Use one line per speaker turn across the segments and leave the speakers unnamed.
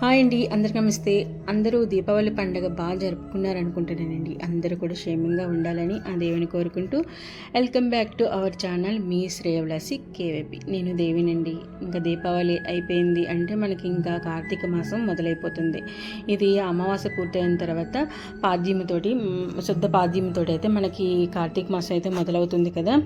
Hi అండి అందరికి నమస్తే. అందరూ దీపావళి పండుగ బాగా జరుపుకున్నారు అనుకుంటున్నానండి అందరూ కూడా క్షేమంగా ఉండాలని ఆ దేవుని కోరుకుంటూ welcome back to our channel. మీ శ్రేయవ్లాసి కేవైపి. నేను దేవినండి. ఇంకా దీపావళి అయిపోయింది అంటే మనకి ఇంకా కార్తీక మాసం మొదలైపోతుంది. ఇది అమావాస్య పూర్తయిన తర్వాత పాద్యముతోటి శుద్ధ పాద్యముతోటి అయితే మనకి కార్తీక మాసం అయితే మొదలవుతుంది కదా.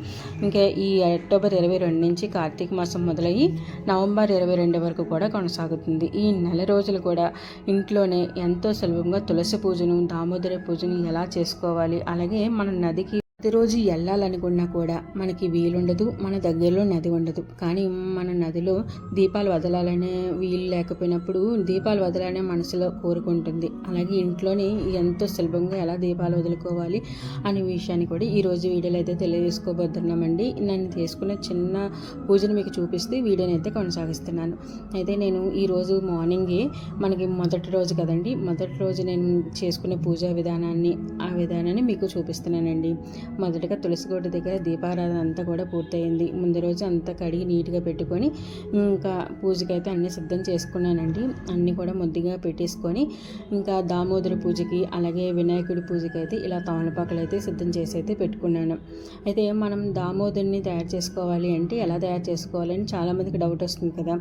ఇంకా ఈ అక్టోబర్ ఇరవై రెండు నుంచి కార్తీక మాసం మొదలయ్యి నవంబర్ ఇరవై రెండు వరకు కూడా కొనసాగుతుంది. ఈ నెల రోజులు కూడా ఇంట్లోనే ఎంతో సులభంగా తులసి పూజను దామోదర పూజను ఎలా చేసుకోవాలి అలాగే మన నదికి ప్రతిరోజు వెళ్ళాలనుకున్నా కూడా మనకి వీలుండదు మన దగ్గరలో నది ఉండదు. కానీ మన నదిలో దీపాలు వదలాలనే వీలు లేకపోయినప్పుడు దీపాలు వదలాలనే మనసులో కోరుకుంటుంది అలాగే ఇంట్లోని ఎంతో సులభంగా ఎలా దీపాలు వదులుకోవాలి అనే విషయాన్ని కూడా ఈరోజు వీడియోలో అయితే తెలియజేసుకోబోతున్నామండి. నేను తీసుకున్న చిన్న పూజను మీకు చూపిస్తే వీడియోని అయితే కొనసాగిస్తున్నాను. అయితే నేను ఈరోజు మార్నింగే మనకి మొదటి రోజు కదండి. మొదటి రోజు నేను చేసుకునే పూజా విధానాన్ని ఆ విధానాన్ని మీకు చూపిస్తున్నానండి. మొదటగా తులసి దగ్గర దీపారాధన అంతా కూడా పూర్తయింది. ముందు రోజు అంతా కడిగి నీట్గా పెట్టుకొని ఇంకా పూజకైతే అన్నీ సిద్ధం చేసుకున్నానండి. అన్నీ కూడా ముద్దుగా పెట్టేసుకొని ఇంకా దామోదర పూజకి అలాగే వినాయకుడి పూజకి అయితే ఇలా తమలపాకులు అయితే సిద్ధం చేసి అయితే పెట్టుకున్నాను. అయితే మనం దామోదరిని తయారు చేసుకోవాలి అంటే ఎలా తయారు చేసుకోవాలని చాలామందికి డౌట్ వస్తుంది కదా.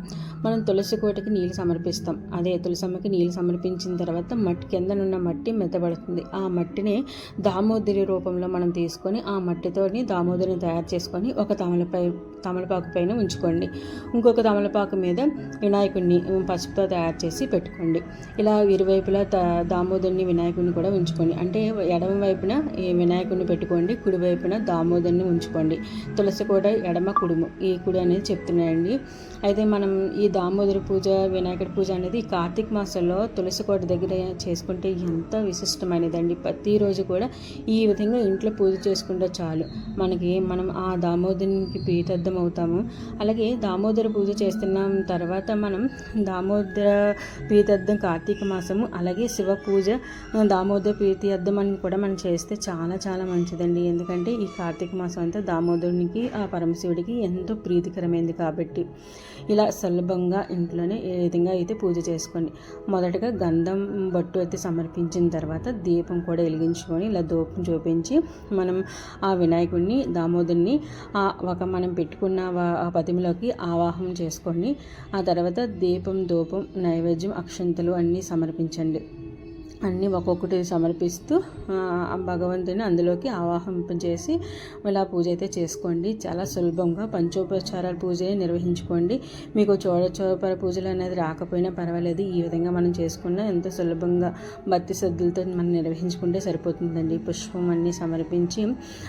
మనం తులసి కోటకి నీళ్ళు సమర్పిస్తాం. అదే తులసమ్మకి నీళ్ళు సమర్పించిన తర్వాత మట్టి కిందనున్న మట్టి మెత్తబడుతుంది. ఆ మట్టిని దామోదరి రూపంలో మనం తీసుకొని ఆ మట్టితోని దామోదరిని తయారు చేసుకొని ఒక తమలపై తమలపాకు పైన ఉంచుకోండి. ఇంకొక తమలపాకు మీద వినాయకుడిని పసుపుతో తయారు చేసి పెట్టుకోండి. ఇలా ఇరువైపులా త దామోదరిని వినాయకుడిని కూడా ఉంచుకోండి. అంటే ఎడమ వైపున ఈ వినాయకుడిని పెట్టుకోండి కుడి వైపున దామోదరిని ఉంచుకోండి. తులసి కూడా ఎడమ కుడుము ఈ కుడి అనేది చెప్తున్నాయండి. అయితే మనం ఈ దామోదర పూజ వినాయకుడి పూజ అనేది కార్తీక మాసంలో తులసి కోట దగ్గర చేసుకుంటే ఎంత విశిష్టమైనదండి. ప్రతిరోజు కూడా ఈ విధంగా ఇంట్లో పూజ చేసుకుంటే చాలు. మనకి మనం ఆ దామోదరునికి ప్రీతర్థం అవుతాము. అలాగే దామోదర పూజ చేస్తున్నాం తర్వాత మనం దామోదర ప్రీతర్థం కార్తీక మాసము అలాగే శివ పూజ దామోదర ప్రీతర్థం అని కూడా మనం చేస్తే చాలా చాలా మంచిదండి. ఎందుకంటే ఈ కార్తీక మాసం అంతా దామోదరునికి ఆ పరమశివుడికి ఎంతో ప్రీతికరమైంది కాబట్టి. ఇలా సులభంగా ఇంట్లోనే ఏ విధంగా అయితే పూజ చేసుకోండి. మొదటగా గంధం బొట్టు అయితే సమర్పించిన తర్వాత దీపం కూడా వెలిగించుకొని ఇలా దూపం చూపించి మనం ఆ వినాయకుడిని దామోదరుని ఆ ఒక మనం పెట్టుకున్న వా- ఆ పతిమిలోకి ఆవాహం చేసుకొని ఆ తర్వాత దీపం ధూపం నైవేద్యం అక్షంతలు అన్నీ సమర్పించండి. అన్నీ ఒక్కొక్కటి సమర్పిస్తూ ఆ, భగవంతుని అందులోకి ఆవాహింపజేసి ఇలా పూజ అయితే చేసుకోండి. చాలా సులభంగా పంచోపచారాల పూజ నిర్వహించుకోండి. మీకు చోడచోపర పూజలు అనేది రాకపోయినా పర్వాలేదు. ఈ విధంగా మనం చేసుకున్న ఎంతో సులభంగా భక్తి శ్రద్ధలతో మనం నిర్వహించుకుంటే సరిపోతుందండి. పుష్పం అన్నీ సమర్పించి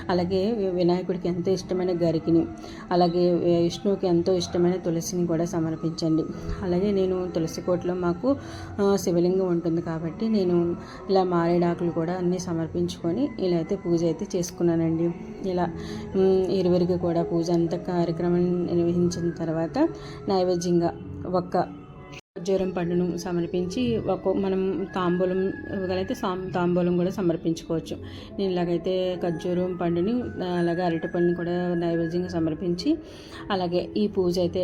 అలాగే వినాయకుడికి ఎంతో ఇష్టమైన గరికిని అలాగే విష్ణువుకి ఎంతో ఇష్టమైన తులసిని కూడా సమర్పించండి. అలాగే నేను తులసి కోటలో మాకు శివలింగం ఉంటుంది కాబట్టి నేను ఇలా మారేడాకులు కూడా అన్నీ సమర్పించుకొని ఇలా అయితే పూజ అయితే చేసుకున్నానండి. ఇలా ఇరువురికి కూడా పూజ అంత కార్యక్రమం నిర్వహించిన తర్వాత నైవేద్యంగా ఒక్క ఖర్జూరం పండును సమర్పించి ఒక మనం తాంబూలం ఇవ్వగలైతే సాం తాంబూలం కూడా సమర్పించుకోవచ్చు. నేను ఇలాగైతే ఖర్జూరం పండుని అలాగే అరటిపండుని కూడా నైవేద్యంగా సమర్పించి అలాగే ఈ పూజ అయితే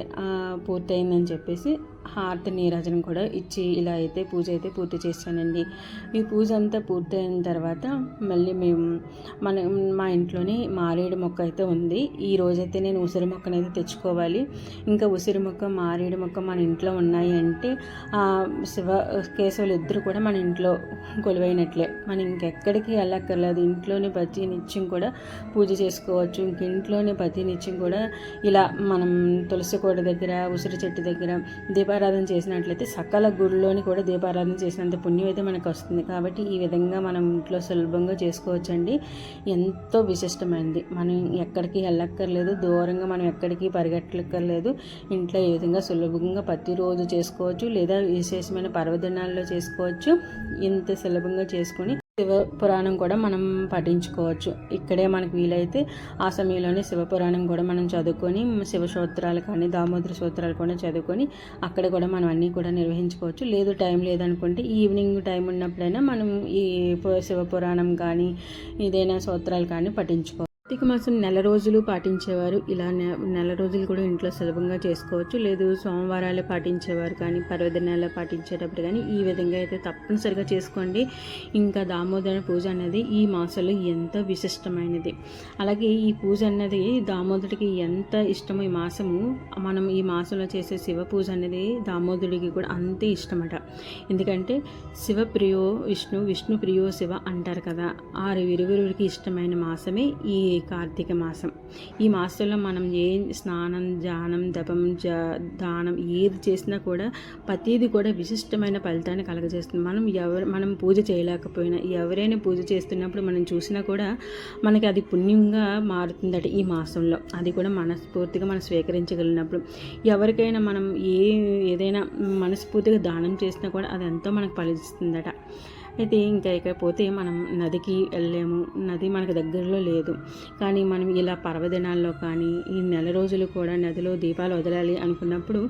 పూర్తయిందని చెప్పేసి హార్త నీరాజనం కూడా ఇచ్చి ఇలా అయితే పూజ అయితే పూర్తి చేశానండి. ఈ పూజ అంతా పూర్తయిన తర్వాత మళ్ళీ మేము మన మా ఇంట్లోని మారేడు మొక్క అయితే ఉంది. ఈ రోజైతే నేను ఉసిరి మొక్కనైతే తెచ్చుకోవాలి. ఇంకా ఉసిరి మొక్క మారేడు మొక్క మన ఇంట్లో ఉన్నాయి అంటే శివ కేశవులు ఇద్దరు కూడా మన ఇంట్లో కొలువైనట్లే. మనం ఇంకెక్కడికి వెళ్ళక్కర్లేదు. ఇంట్లోనే ప్రతి నిత్యం కూడా పూజ చేసుకోవచ్చు. ఇంక ఇంట్లోనే ప్రతి నిత్యం కూడా ఇలా మనం తులసి కోట దగ్గర ఉసిరి చెట్టు దగ్గర దీపా దీపారాధన చేసినట్లయితే సకల గుడిలోని కూడా దీపారాధన చేసినంత పుణ్యం అయితే మనకు వస్తుంది కాబట్టి ఈ విధంగా మనం ఇంట్లో సులభంగా చేసుకోవచ్చండి. ఎంతో విశిష్టమైనది మనం ఎక్కడికి వెళ్ళక్కర్లేదు. దూరంగా మనం ఎక్కడికి పరిగెట్టక్కర్లేదు. ఇంట్లో ఈ విధంగా సులభంగా ప్రతిరోజు చేసుకోవచ్చు. లేదా విశేషమైన పర్వదినాల్లో చేసుకోవచ్చు. ఇంత సులభంగా చేసుకొని శివ పురాణం కూడా మనం పఠించుకోవచ్చు. ఇక్కడే మనకు వీలైతే ఆ సమయంలోనే శివ పురాణం కూడా మనం చదువుకొని శివ సూత్రాలు కానీ దామోదర సూత్రాలు కూడా చదువుకొని అక్కడ కూడా మనం అన్నీ కూడా నిర్వహించుకోవచ్చు. లేదు టైం లేదనుకుంటే ఈవినింగ్ టైం ఉన్నప్పుడైనా మనం ఈ శివపురాణం శివ పురాణం కానీ ఏదైనా సూత్రాలు కానీ పఠించుకోవచ్చు కార్తీక మాసం నెల రోజులు పాటించేవారు. ఇలా నెల రోజులు కూడా ఇంట్లో సులభంగా చేసుకోవచ్చు. లేదు సోమవారాలే పాటించేవారు కానీ పర్వదినాలు పాటించేటప్పుడు కానీ ఈ విధంగా అయితే తప్పనిసరిగా చేసుకోండి. ఇంకా దామోదర పూజ అనేది ఈ మాసంలో ఎంత విశిష్టమైనది. అలాగే ఈ పూజ అన్నది దామోదరుడికి ఎంత ఇష్టమో ఈ మాసము మనం ఈ మాసంలో చేసే శివ పూజ అనేది దామోదరుడికి కూడా అంతే ఇష్టమట. ఎందుకంటే శివ ప్రియో విష్ణు విష్ణు ప్రియో శివ అంటారు కదా. ఆ ఇరువురికి ఇష్టమైన మాసమే ఈ కార్తీక మాసం. ఈ మాసంలో మనం ఏ స్నానం ధ్యానం దపం జ దానం ఏది చేసినా కూడా ప్రతిదీ కూడా విశిష్టమైన ఫలితాన్ని కలగజేస్తుంది. మనం ఎవరు మనం పూజ చేయలేకపోయినా ఎవరైనా పూజ చేస్తున్నప్పుడు మనం చూసినా కూడా మనకి అది పుణ్యంగా మారుతుందట ఈ మాసంలో. అది కూడా మనస్ఫూర్తిగా మనం స్వీకరించగలిగినప్పుడు. ఎవరికైనా మనం ఏ ఏదైనా మనస్ఫూర్తిగా దానం చేసినా కూడా అది ఎంతో మనకు ఫలిస్తుందట. అయితే ఇంకా ఇకపోతే మనం నదికి వెళ్ళలేము. నది మనకు దగ్గరలో లేదు. కానీ మనం ఇలా పర్వదినాల్లో కానీ ఈ నెల రోజులు కూడా నదిలో దీపాలు వదలాలి అనుకున్నప్పుడు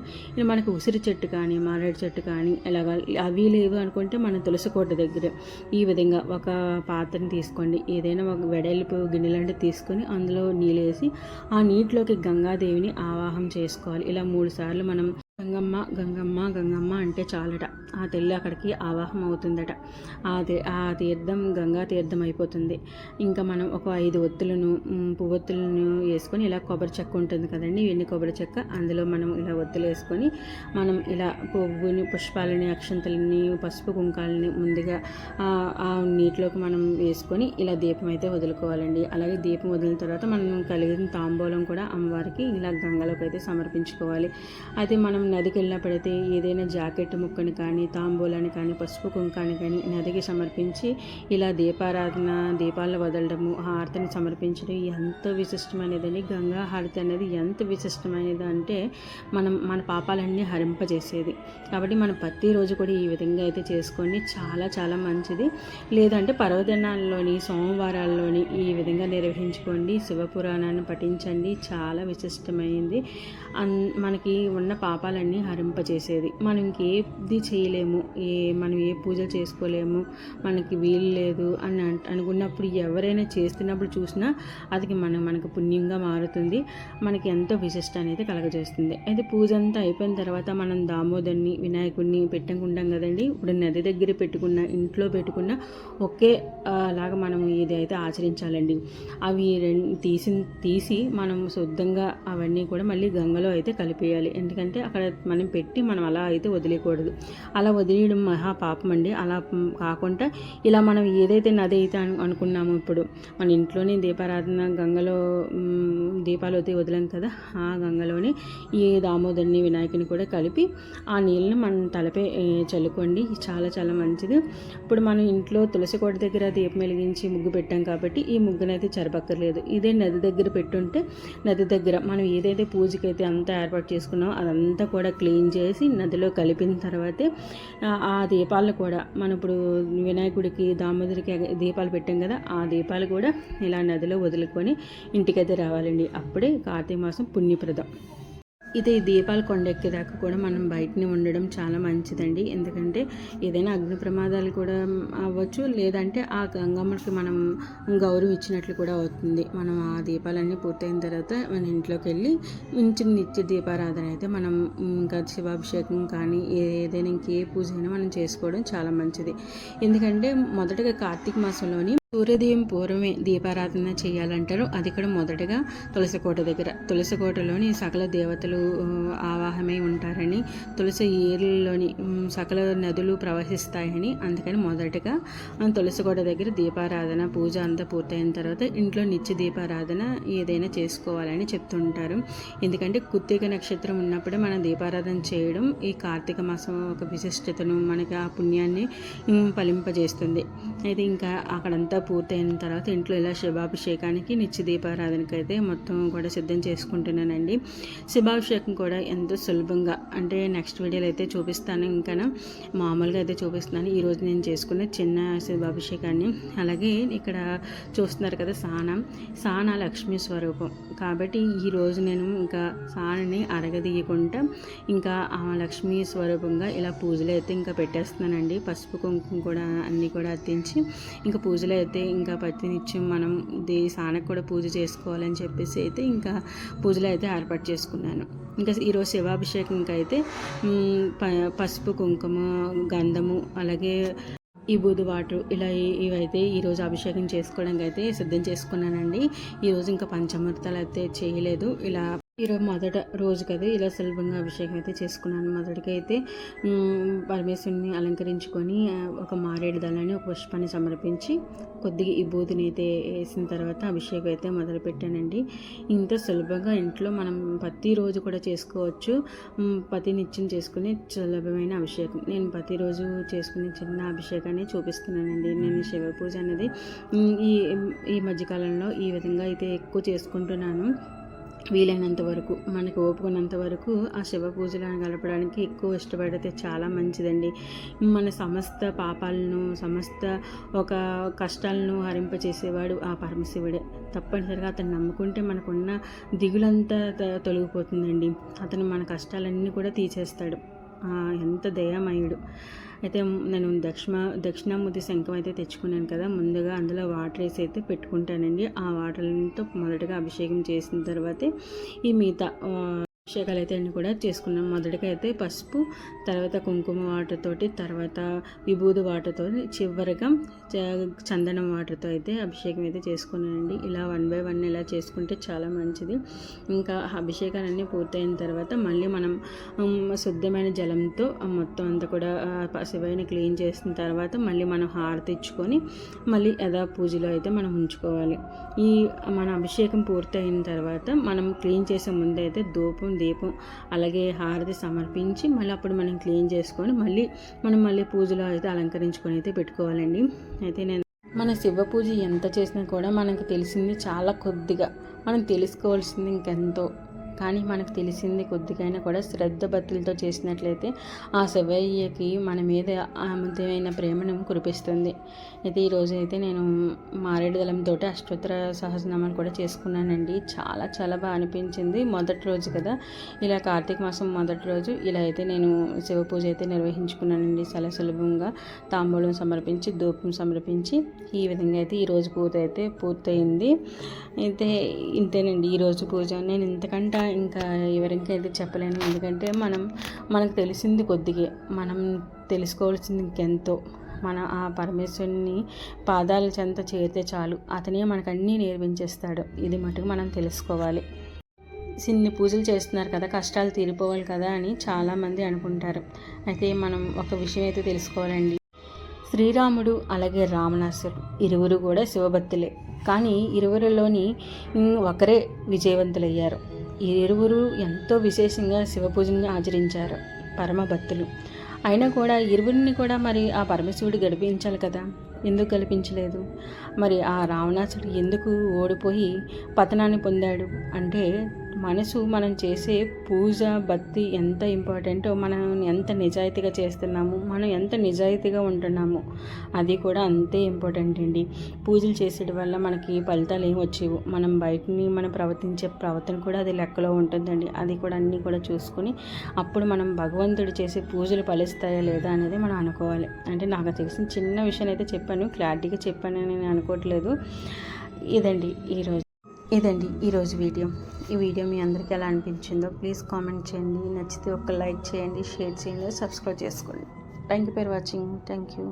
మనకు ఉసిరి చెట్టు కానీ మారేడు చెట్టు కానీ ఇలాగ అవి లేవు అనుకుంటే మనం తులసి కోట దగ్గర ఈ విధంగా ఒక పాత్రని తీసుకోండి. ఏదైనా ఒక వెడల్పు గిన్నె తీసుకొని అందులో నీళ్ళు వేసి ఆ నీటిలోకి గంగాదేవిని ఆవాహం చేసుకోవాలి. ఇలా మూడు సార్లు మనం గంగమ్మ గంగమ్మ గంగమ్మ అంటే చాలట. ఆ తల్లి అక్కడికి ఆవాహం అవుతుందట. ఆ ఆ తీర్థం గంగా తీర్థం అయిపోతుంది. ఇంకా మనం ఒక ఐదు ఒత్తులను పువ్వొత్తులను వేసుకొని ఇలా కొబ్బరి చెక్క ఉంటుంది కదండి వెండి కొబ్బరి చెక్క. అందులో మనం ఇలా ఒత్తులు వేసుకొని మనం ఇలా పువ్వుని పుష్పాలని అక్షంతలని పసుపు కుంకాలని ముందుగా ఆ ఆ నీటిలోకి మనం వేసుకొని ఇలా దీపం అయితే వదులుకోవాలండి. అలాగే దీపం వదిలిన తర్వాత మనం కలిగిన తాంబూలం కూడా అమ్మవారికి ఇలా గంగలోకి అయితే సమర్పించుకోవాలి. అయితే మనం నదికి వెళ్ళినప్పుడైతే ఏదైనా జాకెట్ ముక్కని కానీ తాంబూలాన్ని కానీ పసుపు కుంకాన్ని కానీ నదికి సమర్పించి ఇలా దీపారాధన దీపాలను వదలడము హారతిని సమర్పించడం ఎంత విశిష్టమైనదని గంగా హారతి అనేది ఎంత విశిష్టమైనది అంటే మనం మన పాపాలన్నీ హరింపజేసేది. కాబట్టి మనం ప్రతిరోజు కూడా ఈ విధంగా అయితే చేసుకొని చాలా చాలా మంచిది. లేదంటే పర్వదినాల్లోని సోమవారాల్లోని ఈ విధంగా నిర్వహించుకోండి. శివపురాణాన్ని పఠించండి. చాలా విశిష్టమైంది. అన్ మనకి ఉన్న పాపాలన్నీ హరింపజేసేది మనం ఇంకేది చేయలేము. ఏ మనం ఏ పూజలు చేసుకోలేము. మనకి వీలు లేదు అని అంట- అనుకున్నప్పుడు ఎవరైనా చేస్తున్నప్పుడు చూసినా అది మన మనకు పుణ్యంగా మారుతుంది. మనకి ఎంతో విశిష్ట అనేది కలగజేస్తుంది. అయితే పూజ అంతా అయిపోయిన తర్వాత మనం దామోదర్ని వినాయకుడిని పెట్టుకుంటాం కదండి. ఇప్పుడు నది దగ్గర పెట్టుకున్న ఇంట్లో పెట్టుకున్న ఒకే లాగా మనం ఇది అయితే ఆచరించాలండి. అవి రెండు తీసి తీసి మనం శుద్ధంగా అవన్నీ కూడా మళ్ళీ గంగలో అయితే కలిపేయాలి. ఎందుకంటే అక్కడ మనం పెట్టి మనం అలా అయితే వదిలేయకూడదు. అలా వదిలేయడం మహా పాపం అండి. అలా కాకుండా ఇలా మనం ఏదైతే నది అయితే అనుకున్నామో ఇప్పుడు మన ఇంట్లోనే దీపారాధన గంగలో దీపాలు అయితే వదిలాం కదా ఆ గంగలోనే ఈ దామోదరిని వినాయకుని కూడా కలిపి ఆ నీళ్ళని మనం తలపై చల్లుకోండి. చాలా చాలా మంచిది. ఇప్పుడు మనం ఇంట్లో తులసి కోట దగ్గర దీపం వెలిగించి ముగ్గు పెట్టాం కాబట్టి ఈ ముగ్గునైతే చెరపక్కర్లేదు. ఇదే నది దగ్గర పెట్టుంటే నది దగ్గర మనం ఏదైతే పూజకైతే అంతా ఏర్పాటు చేసుకున్నామో అదంతా కూడా క్లీన్ చేసి నదిలో కలిపిన తర్వాతే ఆ- దీపాలను కూడా మనం ఇప్పుడు వినాయకుడికి దామోదరికి దీపాలు పెట్టాం కదా ఆ దీపాలు కూడా ఇలా నదిలో వదులుకొని ఇంటికైతే రావాలండి. అప్పుడే కార్తీక మాసం పుణ్యప్రదం. ఇది ఈ దీపాలు కొండెక్కేదాకా కూడా మనం బయటనే ఉండడం చాలా మంచిదండి. ఎందుకంటే ఏదైనా అగ్ని ప్రమాదాలు కూడా అవ్వచ్చు లేదంటే ఆ గంగమ్మకి మనం గౌరవం ఇచ్చినట్లు కూడా అవుతుంది. మనం ఆ దీపాలన్నీ పూర్తయిన తర్వాత మన ఇంట్లోకి వెళ్ళి ఇంటి నిత్య దీపారాధన అయితే మనం ఇంకా శివాభిషేకం కానీ ఏదైనా ఇంకే పూజ అయినా మనం చేసుకోవడం చాలా మంచిది. ఎందుకంటే మొదటగా కార్తీక మాసంలోని సూర్యోదయం పూర్వమే దీపారాధన చేయాలంటారు. అది కూడా మొదటగా తులసికోట దగ్గర. తులసికోటలోని సకల దేవతలు ఆవాహమై ఉంటారని తులసి ఏరులోని సకల నదులు ప్రవహిస్తాయని అందుకని మొదటగా తులసికోట దగ్గర దీపారాధన పూజ అంతా పూర్తయిన తర్వాత ఇంట్లో నిత్య దీపారాధన ఏదైనా చేసుకోవాలని చెప్తుంటారు. ఎందుకంటే కుత్తిక నక్షత్రం ఉన్నప్పుడే మనం దీపారాధన చేయడం ఈ కార్తీక మాసం ఒక విశిష్టతను మనకి ఆ పుణ్యాన్ని ఉమ్, ఫలింపజేస్తుంది. అయితే ఇంకా అక్కడంతా పూర్తయిన తర్వాత ఇంట్లో ఇలా శివాభిషేకానికి నిత్య దీపారాధనకి అయితే మొత్తం కూడా సిద్ధం చేసుకుంటున్నానండి. శివాభిషేకం కూడా ఎంతో సులభంగా అంటే నెక్స్ట్ వీడియోలో అయితే చూపిస్తాను ఇంకా మామూలుగా అయితే చూపిస్తున్నాను. ఈరోజు నేను చేసుకున్న చిన్న శివాభిషేకాన్ని అలాగే ఇక్కడ చూస్తున్నారు కదా సానం. సాన లక్ష్మీ స్వరూపం. కాబట్టి ఈరోజు నేను ఇంకా సానని అరగదీయకుండా ఇంకా ఆ లక్ష్మీ స్వరూపంగా ఇలా పూజలు అయితే ఇంకా పెట్టేస్తున్నానండి. పసుపు కుంకుమ కూడా అన్నీ కూడా అత్తించి ఇంకా పూజలు అయితే ఇంకా ప్రతినిత్యం మనం దే సానకు కూడా పూజ చేసుకోవాలని చెప్పేసి అయితే ఇంకా పూజలు అయితే ఏర్పాటు చేసుకున్నాను. ఇంకా ఈరోజు శివాభిషేకంకి అయితే ప- పసుపు కుంకుమ గంధము అలాగే ఈ బూదు వాటర్ ఇలా ఇవైతే ఈరోజు అభిషేకం చేసుకోవడానికి అయితే సిద్ధం చేసుకున్నానండి. ఈరోజు ఇంకా పంచమృతాలు అయితే చేయలేదు. ఇలా ఈరోజు మొదట రోజు కదా ఇలా సులభంగా అభిషేకం అయితే చేసుకున్నాను. మొదటికి అయితే పరమేశ్వరుని అలంకరించుకొని ఒక మారేడు దళాన్ని ఒక పుష్పాన్ని సమర్పించి కొద్దిగా ఈ బూదిని అయితే వేసిన తర్వాత అభిషేకం అయితే మొదలు పెట్టానండి. ఇంత సులభంగా ఇంట్లో మనం ప్రతిరోజు కూడా చేసుకోవచ్చు. మ్, ప్రతి నిత్యం చేసుకునే సులభమైన అభిషేకం. నేను ప్రతిరోజు చేసుకునే చిన్న అభిషేకాన్ని చూపిస్తున్నానండి. నేను శివ పూజ అనేది ఈ ఈ మధ్యకాలంలో ఈ విధంగా అయితే ఎక్కువ చేసుకుంటున్నాను. వీలైనంత వరకు మనకు ఓపుకున్నంత వరకు ఆ శివ పూజలను గడపడానికి ఎక్కువ ఇష్టపడితే చాలా మంచిదండి. మన సమస్త పాపాలను సమస్త ఒక కష్టాలను హరింపచేసేవాడు ఆ పరమశివుడే. తప్పనిసరిగా అతను నమ్ముకుంటే మనకున్న దిగులంతా త- తొలగిపోతుందండి. అతను మన కష్టాలన్నీ కూడా తీసేస్తాడు. ఎంత దయామయుడు. అయితే నేను దక్షిణ దక్షిణామూర్తి శంఖం అయితే తెచ్చుకున్నాను కదా ముందుగా అందులో వాటర్ వేసి అయితే పెట్టుకుంటానండి. ఆ వాటర్తో మొదటగా అభిషేకం చేసిన తర్వాతే ఈ మిగతా అభిషేకాలు అయితే అన్నీ కూడా చేసుకున్నాం. మొదటికైతే అయితే పసుపు తర్వాత కుంకుమ వాటర్ తోటి తర్వాత విభూది వాటర్తో చివరిగా చ- చందనం వాటర్తో అయితే అభిషేకం అయితే చేసుకున్నానండి. ఇలా వన్ బై వన్ ఇలా చేసుకుంటే చాలా మంచిది. ఇంకా అభిషేకాలన్నీ పూర్తయిన తర్వాత మళ్ళీ మనం శుద్ధమైన జలంతో మొత్తం అంతా కూడా శివయ్యని క్లీన్ చేసిన తర్వాత మళ్ళీ మనం హారతి ఇచ్చుకొని మళ్ళీ యథా పూజలో అయితే మనం ఉంచుకోవాలి. ఈ మన అభిషేకం పూర్తయిన తర్వాత మనం క్లీన్ చేసే ముందు అయితే ధూపం దీపం అలాగే హారతి సమర్పించి మళ్ళీ అప్పుడు మనం క్లీన్ చేసుకొని మళ్ళీ మనం మళ్ళీ పూజలో అయితే అలంకరించుకొని అయితే పెట్టుకోవాలండి. అయితే నేను మన శివ పూజ ఎంత చేసినా కూడా మనకు తెలిసింది చాలా కొద్దిగా. మనం తెలుసుకోవాల్సింది ఇంకెంతో. కానీ మనకు తెలిసింది కొద్దిగైనా కూడా శ్రద్ధ భక్తులతో చేసినట్లయితే ఆ శివయ్యకి మన మీద అమితమైన ప్రేమను కురిపిస్తుంది. అయితే ఈరోజు అయితే నేను మారేడు దళంతో అష్టోత్తర సహస్రనామాలు కూడా చేసుకున్నానండి. చాలా చాలా బాగా అనిపించింది మొదటి రోజు కదా. ఇలా కార్తీక మాసం మొదటి రోజు ఇలా అయితే నేను శివ పూజ అయితే నిర్వహించుకున్నానండి. చాలా సులభంగా తాంబూలం సమర్పించి ధూపం సమర్పించి ఈ విధంగా అయితే ఈరోజు పూజ అయితే పూర్తయింది. అయితే ఇంతేనండి ఈరోజు పూజ. నేను ఇంతకంటే ఇంకా ఎవరికి అయితే చెప్పలేను. ఎందుకంటే మనం మనకు తెలిసింది కొద్దిగే. మనం తెలుసుకోవాల్సింది ఇంకెంతో. మన ఆ పరమేశ్వరుని పాదాల చెంత చేరితే చాలు. అతనే మనకు అన్నీ నేర్పించేస్తాడు. ఇది మటుకు మనం తెలుసుకోవాలి. ఇన్ని పూజలు చేస్తున్నారు కదా కష్టాలు తీరిపోవాలి కదా అని చాలామంది అనుకుంటారు. అయితే మనం ఒక విషయం అయితే తెలుసుకోవాలండి. శ్రీరాముడు అలాగే రావణాసురుడు ఇరువురు కూడా శివభక్తులే. కానీ ఇరువురిలోని ఒకరే విజయవంతులయ్యారు. ఈ ఇరువురు ఎంతో విశేషంగా శివపూజను ఆచరించారు పరమ భక్తులు. అయినా కూడా ఇరువురిని కూడా మరి ఆ పరమశివుడు గడిపించాలి కదా? ఎందుకు కల్పించలేదు మరి ఆ రావణాసుడు ఎందుకు ఓడిపోయి పతనాన్ని పొందాడు? అంటే మనసు మనం చేసే పూజ భక్తి ఎంత ఇంపార్టెంటో మనం ఎంత నిజాయితీగా చేస్తున్నాము మనం ఎంత నిజాయితీగా ఉంటున్నాము అది కూడా అంతే ఇంపార్టెంట్ అండి. పూజలు చేసేటి వల్ల మనకి ఫలితాలు ఏం వచ్చేవు? మనం బయటని మనం ప్రవర్తించే ప్రవర్తన కూడా అది లెక్కలో ఉంటుందండి. అది కూడా అన్నీ కూడా చూసుకొని అప్పుడు మనం భగవంతుడు చేసే పూజలు ఫలిస్తాయా లేదా అనేది మనం అనుకోవాలి. అంటే నాకు తెలిసిన చిన్న విషయం అయితే చెప్పాను క్లారిటీగా చెప్పాను నేను అనుకోవట్లేదు. ఇదండి ఈరోజు. ఇదండి ఈరోజు వీడియో. ఈ వీడియో మీ అందరికీ ఎలా అనిపించిందో ప్లీజ్ కామెంట్ చేయండి. నచ్చితే ఒక లైక్ చేయండి షేర్ చేయండి సబ్స్క్రైబ్ చేసుకోండి. Thank you for watching. Thank you.